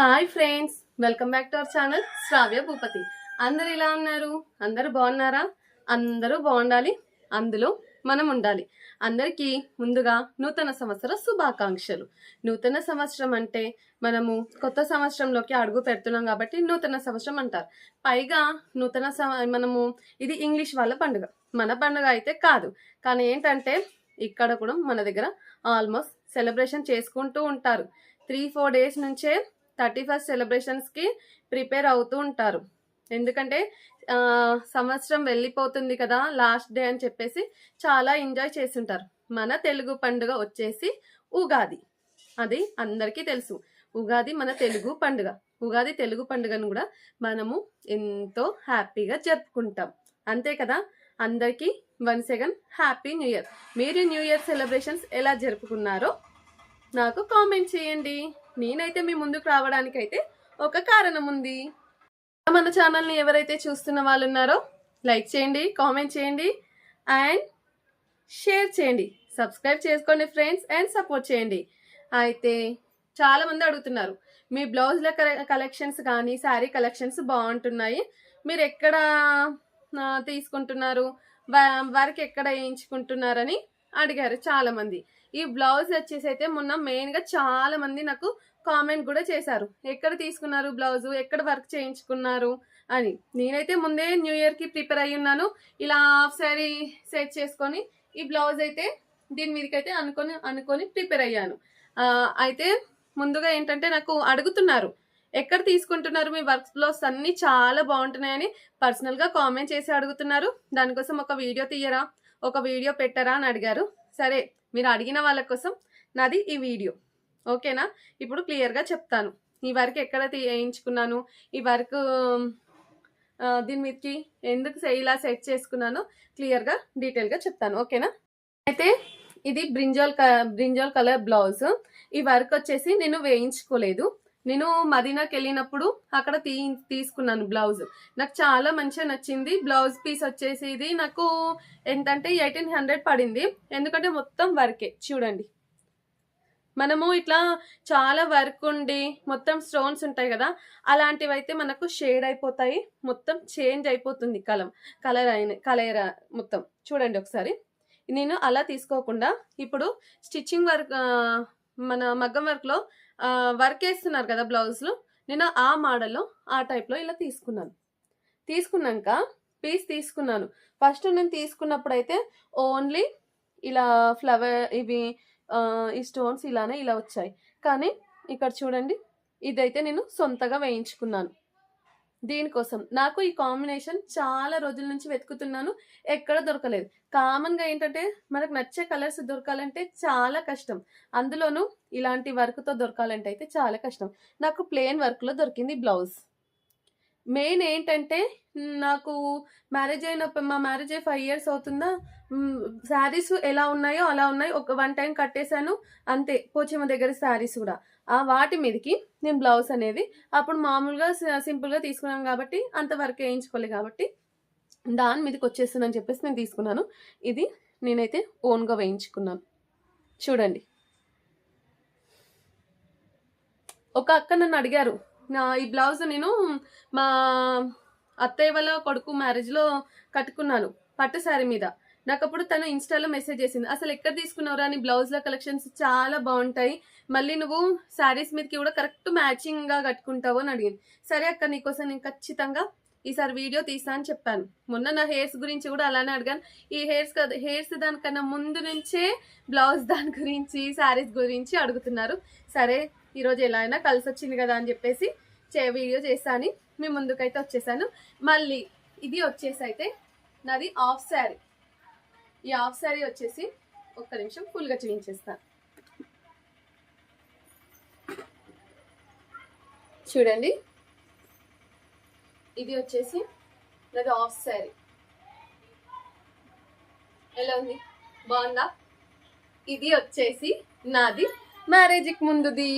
Hi friends welcome back to our channel Sravya Bhupathi అందరు ఎలా ఉన్నారు? అందరూ బాగున్నారా? అందరూ బాగుండాలి. అందులో మనం ఉండాలి. అందరికీ ముందుగా నూతన సంవత్సర శుభాకాంక్షలు. నూతన సంవత్సరం అంటే మనము కొత్త సంవత్సరంలోకి అడుగు పెడుతున్నాం కాబట్టి నూతన సంవత్సరం అంటారు. పైగా నూతన మనము ఇది ఇంగ్లీష్ వాళ్ళ పండుగ. మన పండుగ అయితే కాదు. కానీ ఏంటంటే ఇక్కడ కూడా మన దగ్గర ఆల్మోస్ట్ సెలబ్రేషన్ చేసుకుంటూ ఉంటారు. త్రీ ఫోర్ డేస్ నుంచే థర్టీ ఫస్ట్ సెలబ్రేషన్స్కి ప్రిపేర్ అవుతూ ఉంటారు. ఎందుకంటే సంవత్సరం వెళ్ళిపోతుంది కదా లాస్ట్ డే అని చెప్పేసి చాలా ఎంజాయ్ చేస్తుంటారు. మన తెలుగు పండుగ వచ్చేసి ఉగాది. అది అందరికీ తెలుసు. ఉగాది మన తెలుగు పండుగ. ఉగాది తెలుగు పండుగను కూడా మనము ఎంతో హ్యాపీగా జరుపుకుంటాం. అంతే కదా? అందరికీ one second happy new year. మీరు న్యూ ఇయర్ సెలబ్రేషన్స్ ఎలా జరుపుకున్నారో నాకు కామెంట్ చేయండి. నేనైతే మీ ముందుకు రావడానికైతే ఒక కారణం ఉంది మన ఛానల్ని ఎవరైతే చూస్తున్న వాళ్ళు ఉన్నారో లైక్ చేయండి కామెంట్ చేయండి అండ్ షేర్ చేయండి. సబ్స్క్రైబ్ చేసుకోండి ఫ్రెండ్స్ అండ్ సపోర్ట్ చేయండి. అయితే చాలామంది అడుగుతున్నారు మీ బ్లౌజ్ల కలెక్షన్స్ కానీ శారీ కలెక్షన్స్ బాగుంటున్నాయి. మీరు ఎక్కడ తీసుకుంటున్నారు? వ- ఎక్కడ వేయించుకుంటున్నారని అడిగారు చాలామంది. ఈ బ్లౌజ్ వచ్చేసి అయితే మొన్న మెయిన్గా చాలా మంది నాకు కామెంట్ కూడా చేశారు. ఎక్కడ తీసుకున్నారు బ్లౌజ్? ఎక్కడ వర్క్ చేయించుకున్నారు? అని. నేనైతే ముందే న్యూ ఇయర్కి ప్రిపేర్ అయ్యి ఉన్నాను. ఇలా హాఫ్ శారీ సెట్ చేసుకొని ఈ బ్లౌజ్ అయితే దీని మీదకి అయితే అనుకొని అనుకొని ప్రిపేర్ అయ్యాను. అయితే ముందుగా ఏంటంటే నాకు అడుగుతున్నారు ఎక్కడ తీసుకుంటున్నారు? మీ వర్క్ బ్లౌజ్ అన్నీ చాలా బాగుంటున్నాయని పర్సనల్గా కామెంట్ చేసి అడుగుతున్నారు. దానికోసం ఒక వీడియో తీయరా? ఒక వీడియో పెట్టరా? అని అడిగారు. సరే మీరు అడిగిన వాళ్ళ కోసం నాది ఈ వీడియో. ఓకేనా? ఇప్పుడు క్లియర్గా చెప్తాను. ఈ వర్క్ ఎక్కడ తీ- వేయించుకున్నాను? ఈ వర్క్ దీని మీదకి ఎందుకు ఇలా సెట్ చేసుకున్నానో క్లియర్గా డీటెయిల్గా చెప్తాను. ఓకేనా? అయితే ఇది బ్రింజాల్ క- బ్రింజాల్ కలర్ బ్లౌజ్. ఈ వర్క్ వచ్చేసి నేను వేయించుకోలేదు. నేను మదీనాకి వెళ్ళినప్పుడు అక్కడ తీ తీసుకున్నాను బ్లౌజ్. నాకు చాలా మంచిగా నచ్చింది. బ్లౌజ్ పీస్ వచ్చేసి ఇది నాకు ఎంతంటే ఎయిటీన్ హండ్రెడ్ పడింది. ఎందుకంటే మొత్తం వర్కే. చూడండి. మనము ఇట్లా చాలా వర్క్ ఉండి మొత్తం స్టోన్స్ ఉంటాయి కదా అలాంటివి అయితే మనకు షేడ్ అయిపోతాయి. మొత్తం చేంజ్ అయిపోతుంది కలం కలర్ అయిన కలర్ మొత్తం. చూడండి ఒకసారి. నేను అలా తీసుకోకుండా ఇప్పుడు స్టిచ్చింగ్ వర్క్ మన మగ్గం వర్క్లో వర్క్ వేస్తున్నారు కదా బ్లౌజ్లో నేను ఆ మోడల్లో ఆ టైప్లో ఇలా తీసుకున్నాను. తీసుకున్నాక పీస్ తీసుకున్నాను. ఫస్ట్ నేను తీసుకున్నప్పుడు అయితే ఓన్లీ ఇలా ఫ్లవర్ ఇవి ఈ స్టోన్స్ ఇలానే ఇలా వచ్చాయి. కానీ ఇక్కడ చూడండి ఇదైతే నేను సొంతగా వేయించుకున్నాను. దీనికోసం. నాకు ఈ కాంబినేషన్ చాలా రోజుల నుంచి వెతుకుతున్నాను. ఎక్కడ దొరకలేదు. కామన్గా ఏంటంటే మనకు నచ్చే కలర్స్ దొరకాలంటే చాలా కష్టం. అందులోనూ ఇలాంటి వర్క్తో దొరకాలంటే అయితే చాలా కష్టం. నాకు ప్లెయిన్ వర్క్లో దొరికింది బ్లౌజ్. మెయిన్ ఏంటంటే నాకు మ్యారేజ్ అయినప్పుడు మా మ్యారేజ్ అయ్యి ఫైవ్ ఇయర్స్ అవుతుందా శారీస్ ఎలా ఉన్నాయో అలా ఉన్నాయి. ఒక వన్ టైం కట్టేశాను. అంతే. పోచమ్మ దగ్గర శారీస్ కూడా. ఆ వాటి మీదకి నేను బ్లౌజ్ అనేది అప్పుడు మామూలుగా సింపుల్గా తీసుకున్నాను కాబట్టి అంత వర్క్ వేయించుకోలేదు కాబట్టి దాని మీదకి వచ్చేస్తుందని చెప్పేసి నేను తీసుకున్నాను. ఇది నేనైతే ఓన్గా వేయించుకున్నాను. చూడండి. ఒక అక్క నన్ను అడిగారు నా ఈ బ్లౌజ్ నేను మా అత్తయ్య వాళ్ళ కొడుకు మ్యారేజ్లో కట్టుకున్నాను పట్టు శారీ మీద. నాకు అప్పుడు తను ఇన్స్టాలో మెసేజ్ చేసింది అసలు ఎక్కడ తీసుకున్నావురా? అని బ్లౌజ్ల కలెక్షన్స్ చాలా బాగుంటాయి. మళ్ళీ నువ్వు శారీస్ మీదకి కూడా కరెక్ట్ మ్యాచింగ్గా కట్టుకుంటావు అని అడిగింది. సరే అక్క నీకోసం నేను ఖచ్చితంగా ఈసారి వీడియో తీసా అని చెప్పాను. మొన్న నా హెయిర్స్ గురించి కూడా అలానే అడిగాను. ఈ హెయిర్స్ హెయిర్స్ దానికన్నా ముందు నుంచే బ్లౌజ్ దాని గురించి శారీస్ గురించి అడుగుతున్నారు. సరే ఈరోజు ఎలా అయినా కలిసి వచ్చింది కదా అని చెప్పేసి చే వీడియో చేశాను మీ ముందుకైతే వచ్చేసాను. మళ్ళీ ఇది వచ్చేసి అయితే నాది ఆఫ్ శారీ. ఈ హాఫ్ శారీ వచ్చేసి ఒక్క నిమిషం ఫుల్గా చూపించేస్తాను చూడండి. ఇది వచ్చేసి నాది హాఫ్ శారీ. ఎలా ఉంది? బాగుందా? ఇది వచ్చేసి నాది మ్యారేజ్కి ముందుది.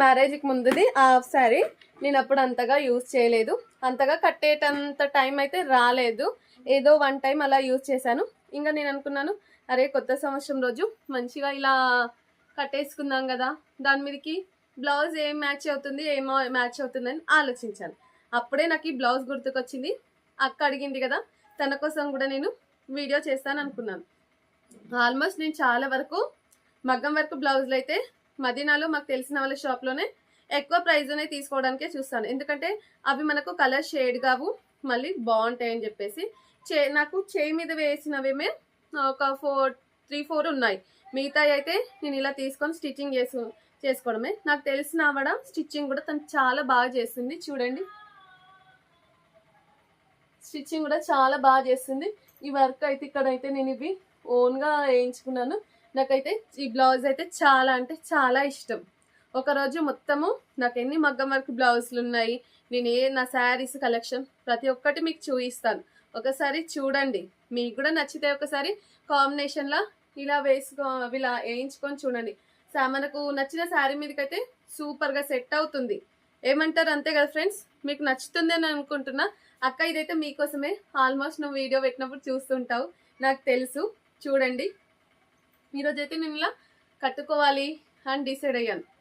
మ్యారేజ్కి ముందుది ఆఫ్ శారీ. నేను అప్పుడు అంతగా యూజ్ చేయలేదు. అంతగా కట్టేటంత టైం అయితే రాలేదు. ఏదో వన్ టైం అలా యూజ్ చేశాను. ఇంకా నేను అనుకున్నాను అరే కొత్త సంవత్సరం రోజు మంచిగా ఇలా కట్టేసుకుందాం కదా. దాని మీదకి బ్లౌజ్ ఏం మ్యాచ్ అవుతుంది ఏం మ్యాచ్ అవుతుందని ఆలోచించాను. అప్పుడే నాకు ఈ బ్లౌజ్ గుర్తుకొచ్చింది. అక్క అడిగింది కదా తన కోసం కూడా నేను వీడియో చేస్తాను అనుకున్నాను. ఆల్మోస్ట్ నేను చాలా వరకు మగ్గం వరకు బ్లౌజులు అయితే మదీనాలో మాకు తెలిసిన వాళ్ళ షాప్లోనే ఎక్కువ ప్రైజ్లోనే తీసుకోవడానికే చూస్తాను. ఎందుకంటే అవి మనకు కలర్ షేడ్ కావు మళ్ళీ బాగుంటాయి అని చెప్పేసి. చే నాకు చేయి మీద వేసినవేమే ఒక ఫోర్ త్రీ ఫోర్ ఉన్నాయి. మిగతా అయితే నేను ఇలా తీసుకొని స్టిచ్చింగ్ చేసు చేసుకోవడమే. నాకు తెలిసిన ఆవిడ స్టిచ్చింగ్ కూడా తను చాలా బాగా చేస్తుంది. చూడండి. స్టిచ్చింగ్ కూడా చాలా బాగా చేస్తుంది. ఈ వర్క్ అయితే ఇక్కడ అయితే నేను ఇవి ఓన్గా వేయించుకున్నాను. నాకైతే ఈ బ్లౌజ్ అయితే చాలా అంటే చాలా ఇష్టం. ఒకరోజు మొత్తము నాకు ఎన్ని మగ్గం వర్క్ బ్లౌజులు ఉన్నాయి నేను ఏ నా శారీస్ కలెక్షన్ ప్రతి ఒక్కటి మీకు చూపిస్తాను. ఒకసారి చూడండి. మీకు కూడా నచ్చితే ఒకసారి కాంబినేషన్లో ఇలా వేసుకో ఇలా వేయించుకొని చూడండి. సా- మనకు నచ్చిన శారీ మీదకైతే సూపర్గా సెట్ అవుతుంది. ఏమంటారు అంతే కదా ఫ్రెండ్స్ మీకు నచ్చుతుంది అని అనుకుంటున్నా. అక్క ఇదైతే మీకోసమే. ఆల్మోస్ట్ నువ్వు వీడియో పెట్టినప్పుడు చూస్తుంటావు. నాకు తెలుసు. చూడండి. ఈరోజైతే నేను ఇలా కట్టుకోవాలి అని డిసైడ్ అయ్యాను.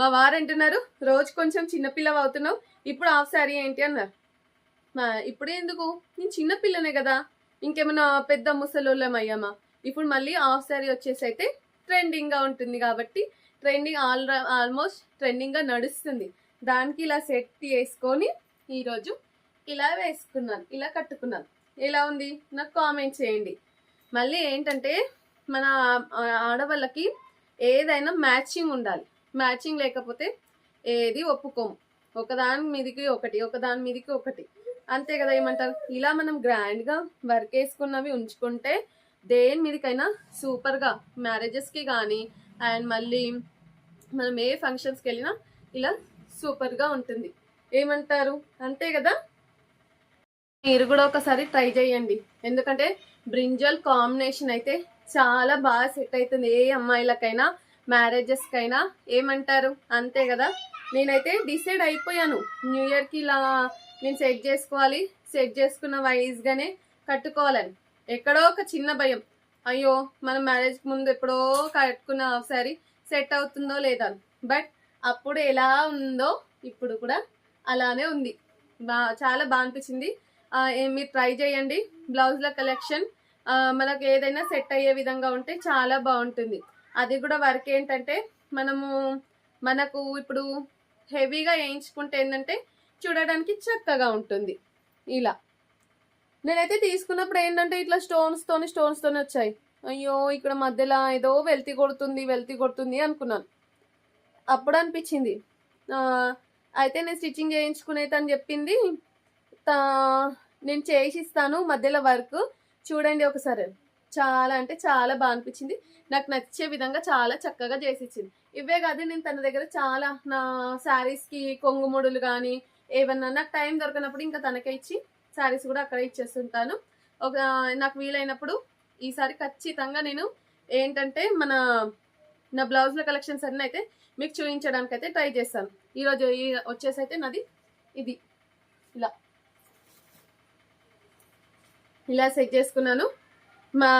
మా వారు అంటున్నారు రోజు కొంచెం చిన్నపిల్లవ అవుతున్నావు ఇప్పుడు హాఫ్ శారీ ఏంటి అన్నారు. మా ఇప్పుడు ఎందుకు? నేను చిన్నపిల్లనే కదా ఇంకేమైనా పెద్ద ముసలోళ్ళం అయ్యామా? ఇప్పుడు మళ్ళీ హాఫ్ శారీ వచ్చేసి అయితే ట్రెండింగ్గా ఉంటుంది కాబట్టి ట్రెండింగ్ ఆల్ ఆల్మోస్ట్ ట్రెండింగ్గా నడుస్తుంది. దానికి ఇలా సెట్ వేసుకొని ఈరోజు ఇలా వేసుకున్నాను ఇలా కట్టుకున్నాను. ఎలా ఉంది? నాకు కామెంట్ చేయండి. మళ్ళీ ఏంటంటే మన ఆడవాళ్ళకి ఏదైనా మ్యాచింగ్ ఉండాలి. మ్యాచింగ్ లేకపోతే ఏది ఒప్పుకోము. ఒకదాని మీదకి ఒకటి ఒకదాని మీదకి ఒకటి. అంతే కదా ఏమంటారు? ఇలా మనం గ్రాండ్గా వర్క్ వేసుకున్నవి ఉంచుకుంటే దేని మీదకైనా సూపర్గా మ్యారేజెస్కి కానీ అండ్ మళ్ళీ మనం ఏ ఫంక్షన్స్కి వెళ్ళినా ఇలా సూపర్గా ఉంటుంది. ఏమంటారు? అంతే కదా? మీరు కూడా ఒకసారి ట్రై చేయండి. ఎందుకంటే బ్రింజల్ కాంబినేషన్ అయితే చాలా బాగా సెట్ అవుతుంది. ఏ అమ్మాయిలకైనా మ్యారేజెస్కైనా? ఏమంటారు? అంతే కదా. నేనైతే డిసైడ్ అయిపోయాను. న్యూ ఇయర్కి ఇలా నేను సెట్ చేసుకోవాలి. సెట్ చేసుకున్న వైజ్గానే కట్టుకోవాలని. ఎక్కడో ఒక చిన్న భయం. అయ్యో మనం మ్యారేజ్కి ముందు ఎప్పుడో కట్టుకున్న ఒకసారి సెట్ అవుతుందో లేదా బట్ అప్పుడు ఎలా ఉందో ఇప్పుడు కూడా అలానే ఉంది. బా చాలా బాగా అనిపించింది. మీరు ట్రై చేయండి. బ్లౌజ్ల కలెక్షన్ మనకు ఏదైనా సెట్ అయ్యే విధంగా ఉంటే చాలా బాగుంటుంది. అది కూడా వర్క్ ఏంటంటే మనము మనకు ఇప్పుడు హెవీగా వేయించుకుంటే ఏంటంటే చూడడానికి చక్కగా ఉంటుంది. ఇలా. నేనైతే తీసుకున్నప్పుడు ఏంటంటే ఇట్లా స్టోన్స్తోని స్టోన్స్తోని వచ్చాయి. అయ్యో ఇక్కడ మధ్యలో ఏదో వెల్తి కొడుతుంది వెల్తి కొడుతుంది అనుకున్నాను. అప్పుడు అనిపించింది. అయితే నేను స్టిచ్చింగ్ చేయించుకునేది అని చెప్పింది. నేను చేసిస్తాను మధ్యలో వర్క్. చూడండి ఒకసారి. చాలా అంటే చాలా బాగా అనిపించింది. నాకు నచ్చే విధంగా చాలా చక్కగా చేసి ఇచ్చింది ఇవే కాదు నేను తన దగ్గర చాలా నా శారీస్కి కొంగుముడులు కానీ ఏమన్నా నాకు టైం దొరకనప్పుడు ఇంకా తనకే ఇచ్చి శారీస్ కూడా అక్కడ ఇచ్చేస్తుంటాను. ఒక నాకు వీలైనప్పుడు ఈసారి ఖచ్చితంగా నేను ఏంటంటే మన నా బ్లౌజ్ల కలెక్షన్స్ అన్నీ అయితే మీకు చూపించడానికి అయితే ట్రై చేస్తాను. ఈరోజు ఈ వచ్చేసి అయితే నాది ఇది. ఇలా. ఇలా సెట్ చేసుకున్నాను. మా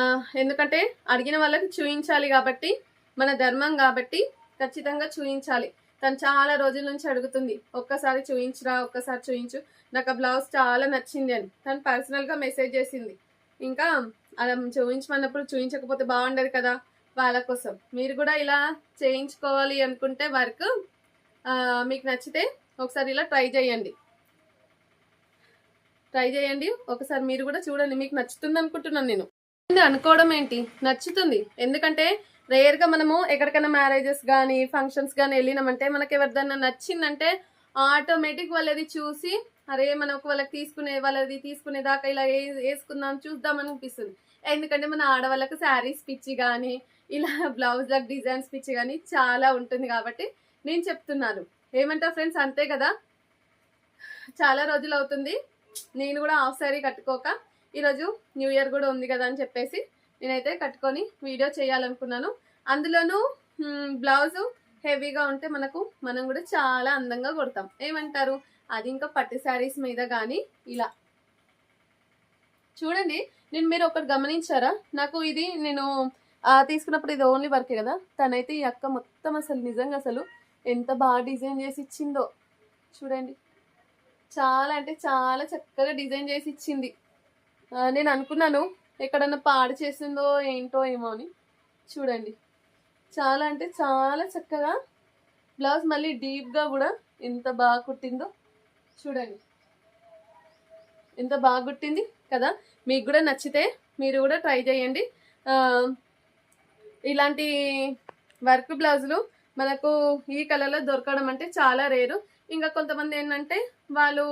ఎందుకంటే అడిగిన వాళ్ళకి చూపించాలి కాబట్టి మన ధర్మం కాబట్టి ఖచ్చితంగా చూయించాలి. తను చాలా రోజుల నుంచి అడుగుతుంది ఒక్కసారి చూయించురా ఒక్కసారి చూయించు. నాకు ఆ బ్లౌజ్ చాలా నచ్చింది అని. తను పర్సనల్గా మెసేజ్ చేసింది. ఇంకా అలా చూపించమన్నప్పుడు చూపించకపోతే బాగుండదు కదా వాళ్ళ కోసం. మీరు కూడా ఇలా చేయించుకోవాలి అనుకుంటే వర్క్ మీకు నచ్చితే ఒకసారి ఇలా ట్రై చేయండి. ట్రై చేయండి. ఒకసారి మీరు కూడా చూడండి. మీకు నచ్చుతుంది అనుకుంటున్నాను నేను. అనుకోవడం ఏంటి? నచ్చుతుంది. ఎందుకంటే రేర్గా మనము ఎక్కడికైనా మ్యారేజెస్ కానీ ఫంక్షన్స్ కానీ వెళ్ళినామంటే మనకి ఎవరిదన్నా నచ్చిందంటే ఆటోమేటిక్ వాళ్ళది చూసి అరే మనకు వాళ్ళకి తీసుకునే వాళ్ళది తీసుకునే దాకా ఇలా వేసుకుందాం చూద్దాం అనిపిస్తుంది. ఎందుకంటే మన ఆడవాళ్ళకి శారీస్ పిచ్చి కానీ ఇలా బ్లౌజ్లకు డిజైన్స్ పిచ్చి కానీ చాలా ఉంటుంది కాబట్టి నేను చెప్తున్నాను. ఏమంటా ఫ్రెండ్స్ అంతే కదా? చాలా రోజులు అవుతుంది. నేను కూడా హాఫ్ శారీ కట్టుకోక ఈరోజు న్యూ ఇయర్ కూడా ఉంది కదా అని చెప్పేసి నేనైతే కట్టుకొని వీడియో చేయాలనుకున్నాను. అందులోనూ బ్లౌజు హెవీగా ఉంటే మనకు మనం కూడా చాలా అందంగా కొడతాం. ఏమంటారు? అది ఇంకా పట్టు శారీస్ మీద కానీ ఇలా. చూడండి నేను మీరు ఒకటి గమనించారా? నాకు ఇది నేను తీసుకున్నప్పుడు ఇది ఓన్లీ వర్కే కదా? తనైతే ఈ అక్క మొత్తం అసలు నిజంగా అసలు ఎంత బాగా డిజైన్ చేసి ఇచ్చిందో. చూడండి. చాలా అంటే చాలా చక్కగా డిజైన్ చేసి ఇచ్చింది. నేను అనుకున్నాను ఎక్కడన్నా పాడు చేసిందో ఏంటో ఏమో అని. చూడండి. చాలా అంటే చాలా చక్కగా బ్లౌజ్ మళ్ళీ డీప్గా కూడా ఎంత బాగా కుట్టిందో చూడండి. ఎంత బాగా కుట్టింది కదా? మీకు కూడా నచ్చితే మీరు కూడా ట్రై చేయండి. ఇలాంటి వర్క్ బ్లౌజులు మనకు ఈ కలర్లో దొరకడం అంటే చాలా రేరు. ఇంకా కొంతమంది ఏంటంటే వాళ్ళు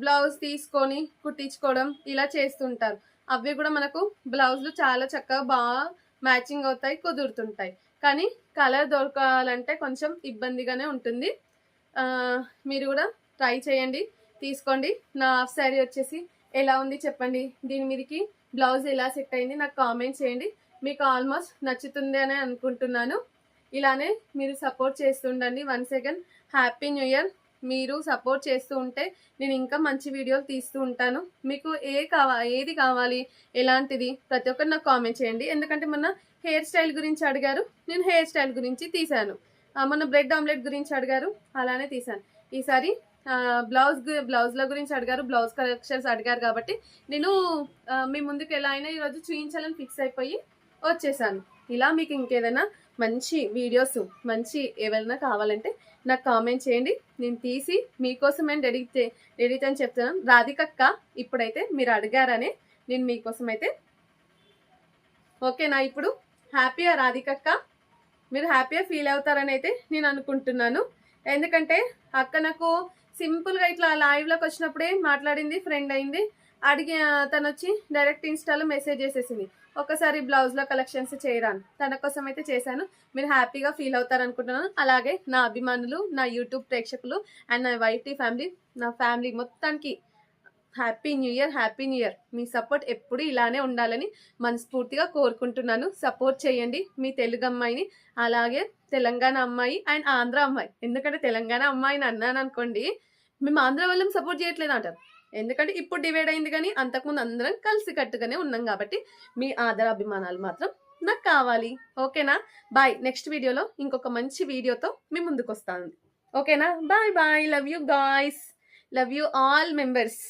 బ్లౌజ్ తీసుకొని కుట్టించుకోవడం ఇలా చేస్తుంటారు. అవి కూడా మనకు బ్లౌజులు చాలా చక్కగా బాగా మ్యాచింగ్ అవుతాయి కుదురుతుంటాయి. కానీ కలర్ దొరకాలంటే కొంచెం ఇబ్బందిగానే ఉంటుంది. మీరు కూడా ట్రై చేయండి తీసుకోండి. నా హాఫ్ శారీ వచ్చేసి ఎలా ఉంది చెప్పండి. దీని మీదకి బ్లౌజ్ ఎలా సెట్ అయింది నాకు కామెంట్ చేయండి. మీకు ఆల్మోస్ట్ నచ్చుతుంది అని అనుకుంటున్నాను. ఇలానే మీరు support చేస్తుండండి one second happy new year. మీరు సపోర్ట్ చేస్తూ ఉంటే నేను ఇంకా మంచి వీడియోలు తీస్తూ ఉంటాను. మీకు ఏ కావా ఏది కావాలి ఎలాంటిది ప్రతి ఒక్కరు నాకు కామెంట్ చేయండి. ఎందుకంటే మొన్న హెయిర్ స్టైల్ గురించి అడిగారు. నేను హెయిర్ స్టైల్ గురించి తీశాను. మొన్న బ్రెడ్ ఆమ్లెట్ గురించి అడిగారు. అలానే తీశాను. ఈసారి బ్లౌజ్ బ్లౌజ్ల గురించి అడిగారు. బ్లౌజ్ కలెక్షన్స్ అడిగారు కాబట్టి నేను మీ ముందుకు ఎలా అయినా ఈరోజు చూపించాలని ఫిక్స్ అయిపోయి వచ్చేసాను. ఇలా మీకు ఇంకేదైనా మంచి వీడియోస్ మంచి ఏవైనా కావాలంటే నాకు కామెంట్ చేయండి. నేను తీసి మీకోసమే రెడీ చే- రెడీ అని చెప్తున్నాను. రాధికక్క ఇప్పుడైతే మీరు అడిగారనే నేను మీకోసం అయితే ఓకేనా? ఇప్పుడు హ్యాపీగా రాధికక్క? మీరు హ్యాపీగా ఫీల్ అవుతారని అయితే నేను అనుకుంటున్నాను. ఎందుకంటే అక్క నాకు సింపుల్గా ఇట్లా లైవ్లోకి వచ్చినప్పుడే మాట్లాడింది ఫ్రెండ్ అయింది. అడిగి తను వచ్చి డైరెక్ట్ ఇన్స్టాలో మెసేజ్ చేసేసింది. ఒకసారి బ్లౌజ్లో కలెక్షన్స్ చేయరాను. తన కోసం అయితే చేశాను. మీరు హ్యాపీగా ఫీల్ అవుతారు అనుకుంటున్నాను అలాగే నా అభిమానులు నా యూట్యూబ్ ప్రేక్షకులు అండ్ నా వైటీ ఫ్యామిలీ నా ఫ్యామిలీ మొత్తానికి happy new year happy new year. మీ సపోర్ట్ ఎప్పుడు ఇలానే ఉండాలని మనస్ఫూర్తిగా కోరుకుంటున్నాను. సపోర్ట్ చేయండి మీ తెలుగు అమ్మాయిని అలాగే తెలంగాణ అమ్మాయి అండ్ ఆంధ్ర అమ్మాయి. ఎందుకంటే తెలంగాణ అమ్మాయిని అన్నాను అనుకోండి మేము ఆంధ్ర వాళ్ళం సపోర్ట్ చేయట్లేదు అంటారు ఎందుకంటే ఇప్పుడు డివైడ్ అయింది కానీ అంతకుముందు అందరం కలిసి కట్టుగానే ఉన్నాం కాబట్టి మీ ఆదర అభిమానాలు మాత్రం నాకు కావాలి. ఓకేనా? బాయ్ నెక్స్ట్ వీడియోలో ఇంకొక మంచి వీడియోతో మీ ముందుకు వస్తాను ఓకేనా? Bye bye love you guys love you all members